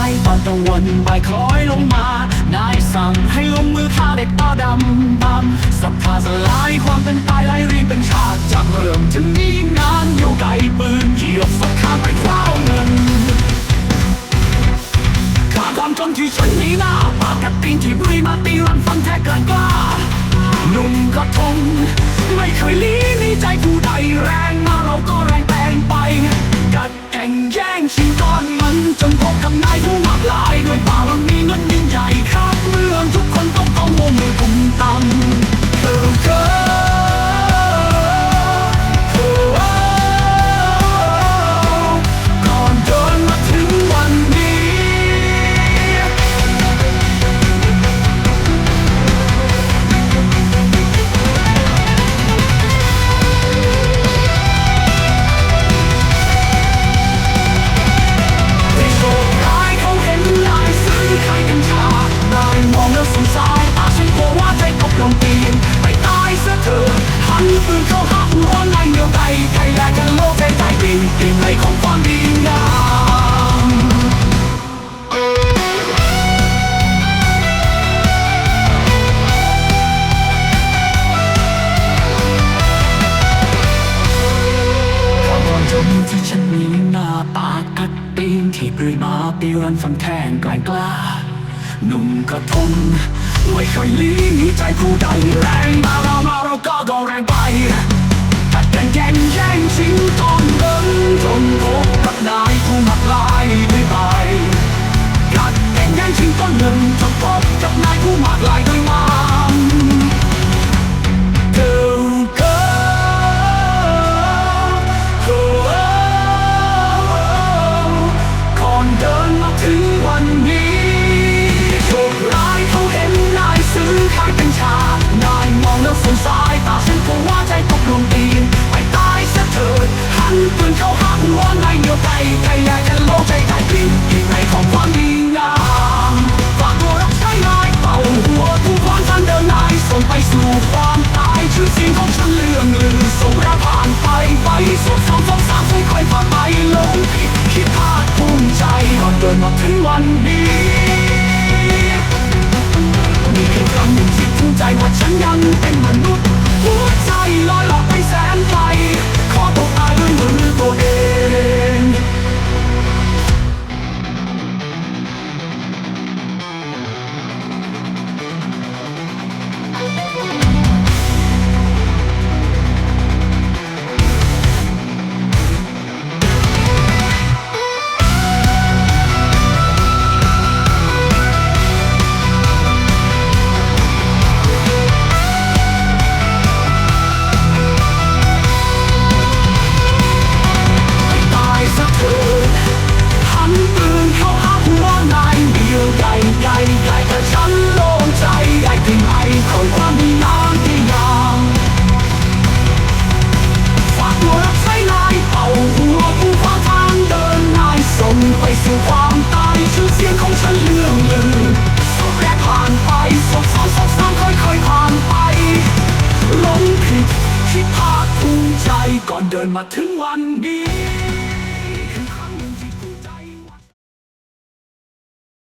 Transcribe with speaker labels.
Speaker 1: ายตอนตะวันบ่ายคล้อยลงมา นายสั่งให้ลงมือฆ่าเด็กตาดำดำสัทธาสลายความเป็นตายไล่รีบเป็นชาติจากเริ่มถึงนี้งานโยกไก่ปืนเหยียบฝักข้ามไปคว้าเงินข้าความจนที่ฉันมีหน้าปากกับตีนที่บุรีมาตีรันฟันแทกเกินกล้าหนุ่มกระทงไม่เคยลีหนีใจผู้ใดแรงมาเราก็แรง รืนมาปีรันฟันแทงกลายกล้า หนุ่มกระทงไม่เคยลีหนีใจผู้ใดแรงมาเรามาเราก็ก็แรงไป ตัดแกล้งแย่งแย่งชิงตอนเดินจน ใหญ่ใหญ่ใหญ่แต่ฉันโล่งใจได้เพียงไอ้คนความดีน้ำที่งามฝากตัวรับใช้นายเป่าหัวผู้ขวางทางเดินนายส่งไปสู่ความตายชื่อเสียงของฉันเลื่องลือสอบแรกผ่านไปสอบสองสอบสามค่อยๆผ่านไปหลงผิดที่ภาคภูมิใจก่อนเดินมาถึงวันนี้